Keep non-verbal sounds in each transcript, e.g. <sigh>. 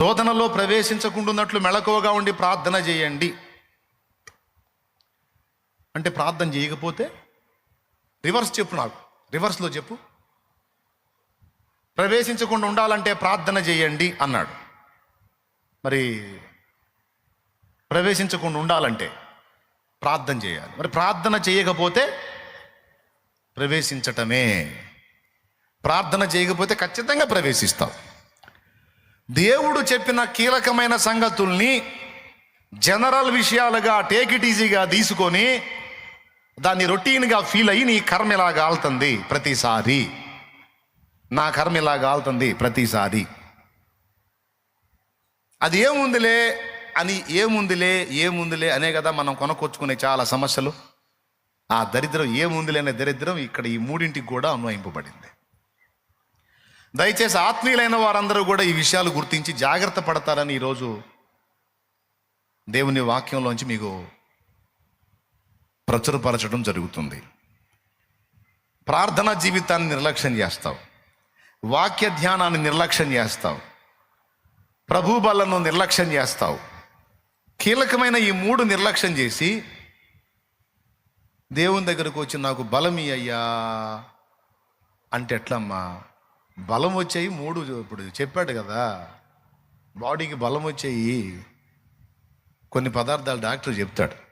శోధనలో ప్రవేశించకుండాన్నట్లు మెళకువగా ఉండి ప్రార్థన చేయండి. అంటే ప్రార్థన చేయకపోతే రివర్స్ చెప్పు నాకు. రివర్స్లో చెప్పు. ప్రవేశించకుండా ఉండాలంటే ప్రార్థన చేయండి అన్నాడు. మరి ప్రవేశించకుండా ఉండాలంటే ప్రార్థన చేయాలి. మరి ప్రార్థన చేయకపోతే ప్రవేశించటమే. ప్రార్థన చేయకపోతే ఖచ్చితంగా ప్రవేశిస్తాం దేవుడు చెప్పిన కీలకమైన సంగతుల్ని జనరల్ విషయాలుగా టేక్ ఇట్ ఈజీగా తీసుకొని దాన్ని రొటీన్గా ఫీల్ అయ్యి నీ కర్మ ఇలా గాలుతుంది ప్రతిసారి. నా కర్మ ఇలా గాలుతుంది ప్రతిసారి. అది ఏముందిలే అని ఏముందిలే ఏముందిలే అనే కదా మనం కొనకొచ్చుకునే చాలా సమస్యలు. ఆ దరిద్రం ఏముందిలే అనే దరిద్రం ఇక్కడ ఈ మూడింటికి కూడా అన్వయింపబడింది. దయచేసి ఆత్మీయులైన వారందరూ కూడా ఈ విషయాలు గుర్తించి జాగ్రత్త పడతారని ఈరోజు దేవుని వాక్యంలోంచి మీకు ప్రచురపరచడం జరుగుతుంది. ప్రార్థనా జీవితాన్ని నిర్లక్ష్యం చేస్తావు. వాక్య ధ్యానాన్ని నిర్లక్ష్యం చేస్తావు. ప్రభు బలను నిర్లక్ష్యం చేస్తావు. కీలకమైన ఈ మూడు నిర్లక్ష్యం చేసి దేవుని దగ్గరకు వచ్చి నాకు బలం అయ్యా అంటే ఎట్లమ్మా బలం వచ్చాయి మూడు ఇప్పుడు చెప్పాడు కదా. బాడీకి బలం వచ్చాయి కొన్ని పదార్థాలు డాక్టర్ చెప్తాడు.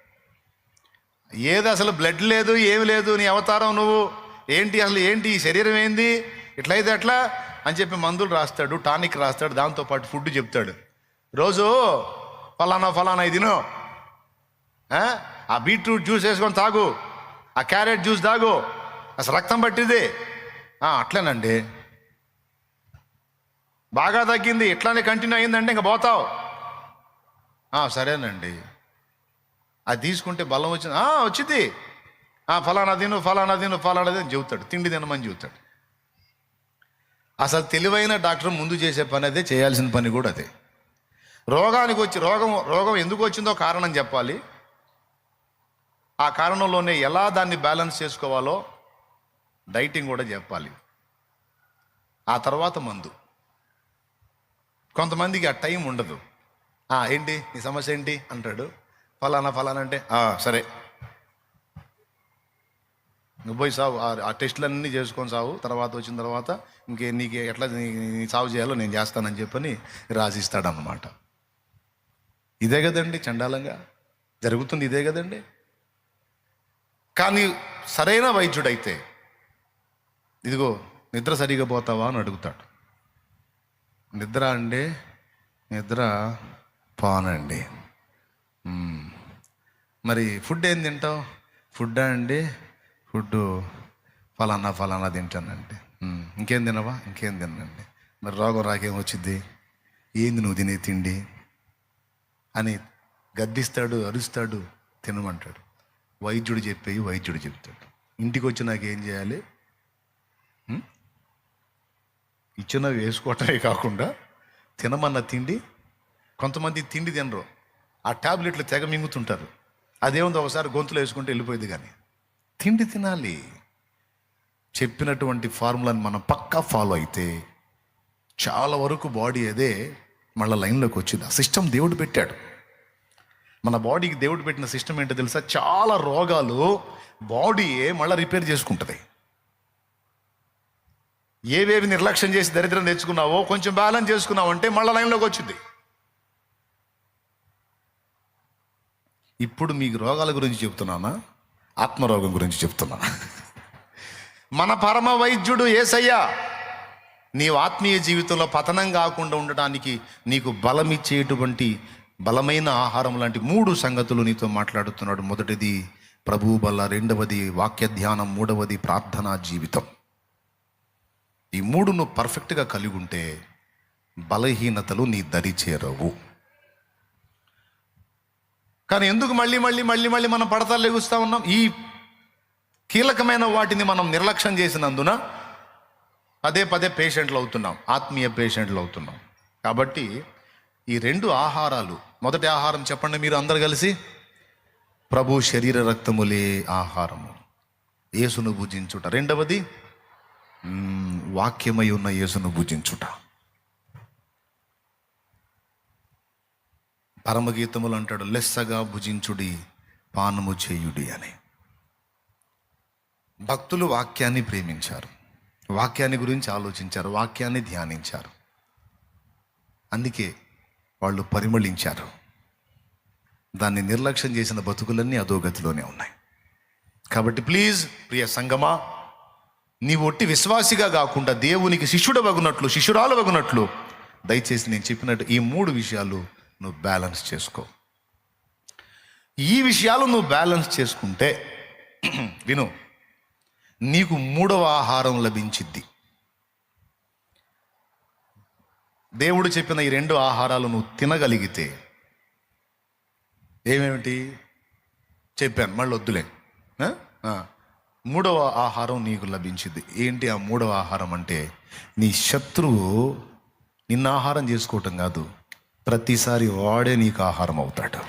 ఏది అసలు బ్లడ్ లేదు ఏమి లేదు నీ అవతారం నువ్వు ఏంటి అసలు ఏంటి ఈ శరీరం ఏంది ఇట్లయితే అట్లా అని చెప్పి మందులు రాస్తాడు టానిక్ రాస్తాడు దాంతోపాటు ఫుడ్ చెప్తాడు. రోజు ఫలానా ఫలానా తిను. ఆ? బీట్రూట్ జ్యూస్ వేసుకొని తాగు. ఆ క్యారెట్ జ్యూస్ తాగు. అసలు రక్తం పట్టింది. అట్లేనండి. బాగా తగ్గింది. ఇట్లానే కంటిన్యూ అయిందంటే ఇంకా పోతావు. సరేనండి. అది తీసుకుంటే బలం వచ్చింది. వచ్చింది. ఫలానా తిను ఫలానా తిను ఫలానా తిను చెబుతాడు. తిండి తినమని చెబుతాడు. అసలు తెలివైన డాక్టర్ ముందు చేసే పని అదే చేయాల్సిన పని కూడా అదే. రోగానికి వచ్చి రోగం రోగం ఎందుకు వచ్చిందో కారణం చెప్పాలి. ఆ కారణంలోనే ఎలా దాన్ని బ్యాలెన్స్ చేసుకోవాలో డైటింగ్ కూడా చెప్పాలి. ఆ తర్వాత మందు. కొంతమందికి ఆ టైం ఉండదు. "ఆ, ఏంటి? నీ సమస్య ఏంటి? అంటాడు. ఫలానా ఫలానా అంటే సరే. నువ్వు పోయి సావు. ఆ- టెస్టులన్నీ చేసుకొని సావు. తర్వాత వచ్చిన తర్వాత ఇంకే నీకు ఎట్లా నీ- నీ సాగు చేయాలో నేను చేస్తానని చెప్పని రాసిస్తాడన్నమాట. ఇదే కదండి చండాలంగా? జరుగుతుంది ఇదే కదండి? కానీ సరైన వైద్యుడైతే ఇదిగో నిద్ర సరిగా పోతావా? అని అడుగుతాడు. నిద్ర అండి నిద్ర పానండి. మరి ఫుడ్ ఏం తింటావు? ఫుడ్ అండి? ఫుడ్ ఫలానా ఫలానా తింటానండి. ఇంకేం తినవా? ఇంకేం తినండి మరి రోగం రాకేం వచ్చింది ఏంది నువ్వు తినే తిండి? అని గద్దిస్తాడు అరుస్తాడు తినమంటాడు. వైద్యుడు చెప్పేవి వైద్యుడు చెప్తాడు. ఇంటికి వచ్చి నాకు ఏం చేయాలి? ఇచ్చినవి వేసుకోవటమే కాకుండా తినమన్న తిండి కొంతమంది తిండి తినరు. ఆ టాబ్లెట్లు తెగ మింగుతుంటారు. అదేముంది ఒకసారి గొంతులో వేసుకుంటే వెళ్ళిపోయింది కానీ. తిండి తినాలి. చెప్పినటువంటి ఫార్ములాని మనం పక్కా ఫాలో అయితే చాలా వరకు బాడీ అదే మళ్ళీ లైన్లోకి వచ్చింది. ఆ సిస్టమ్ దేవుడు పెట్టాడు. మన బాడీకి దేవుడు పెట్టిన సిస్టమ్ ఏంటో తెలుసా? చాలా రోగాలు బాడీయే మళ్ళీ రిపేర్ చేసుకుంటుంది. ఏవేవి నిర్లక్ష్యం చేసి దరిద్రం తెచ్చుకున్నావో కొంచెం బ్యాలెన్స్ చేసుకున్నావు అంటే మళ్ళీ లైన్లోకి వచ్చింది. ఇప్పుడు మీకు రోగాల గురించి చెప్తున్నానా? ఆత్మరోగం గురించి చెప్తున్నా. మన పరమ వైద్యుడు ఏసయ్యా నీవు ఆత్మీయ జీవితంలో పతనం కాకుండా ఉండడానికి నీకు బలమిచ్చేటువంటి బలమైన ఆహారం లాంటి మూడు సంగతులు నీతో మాట్లాడుతున్నాడు. మొదటిది ప్రభు బల్ల రెండవది వాక్య ధ్యానం మూడవది ప్రార్థనా జీవితం. ఈ మూడు నువ్వు పర్ఫెక్ట్గా కలిగి ఉంటే బలహీనతలు నీ దరి చేరవు. కానీ ఎందుకు మళ్ళీ మళ్ళీ మళ్ళీ మళ్ళీ మనం పడతాలు లెగుస్తూ ఉన్నాం? ఈ కీలకమైన వాటిని మనం నిర్లక్ష్యం చేసినందున పదే పదే పేషెంట్లు అవుతున్నాం ఆత్మీయ పేషెంట్లు అవుతున్నాం. కాబట్టి ఈ రెండు ఆహారాలు మొదటి ఆహారం చెప్పండి మీరు అందరు కలిసి? ప్రభు శరీర రక్తములే ఆహారము. యేసును భుజించుట. రెండవది వాక్యమై ఉన్న యేసును భుజించుట. పరమగీతములు అంటాడు లెస్సగా భుజించుడి పానము చేయుడి అని. భక్తులు వాక్యాన్ని ప్రేమించారు. వాక్యాన్ని గురించి ఆలోచించారు వాక్యాన్ని ధ్యానించారు. అందుకే వాళ్ళు పరిమళించారు. దాన్ని నిర్లక్ష్యం చేసిన బతుకులన్నీ అధోగతిలోనే ఉన్నాయి. కాబట్టి ప్లీజ్ ప్రియ సంగమా నీవు ఒట్టి విశ్వాసిగా కాకుండా దేవునికి శిష్యుడు వగునట్లు శిష్యురాలు వగునట్లు దయచేసి నేను చెప్పినట్టు ఈ మూడు విషయాలు నువ్వు బ్యాలెన్స్ చేసుకో. ఈ విషయాలు నువ్వు బ్యాలెన్స్ చేసుకుంటే <clears throat> విను నీకు మూడవ ఆహారం లభించిద్ది. దేవుడు చెప్పిన ఈ రెండు ఆహారాలు నువ్వు తినగలిగితే ఏమేమిటి? చెప్పాను మళ్ళీ వద్దులే మూడవ ఆహారం నీకు లభించింది. ఏంటి ఆ మూడవ ఆహారం అంటే నీ శత్రువు నిన్న ఆహారం చేసుకోవటం కాదు ప్రతిసారి వాడే నీకు ఆహారం అవుతాడు.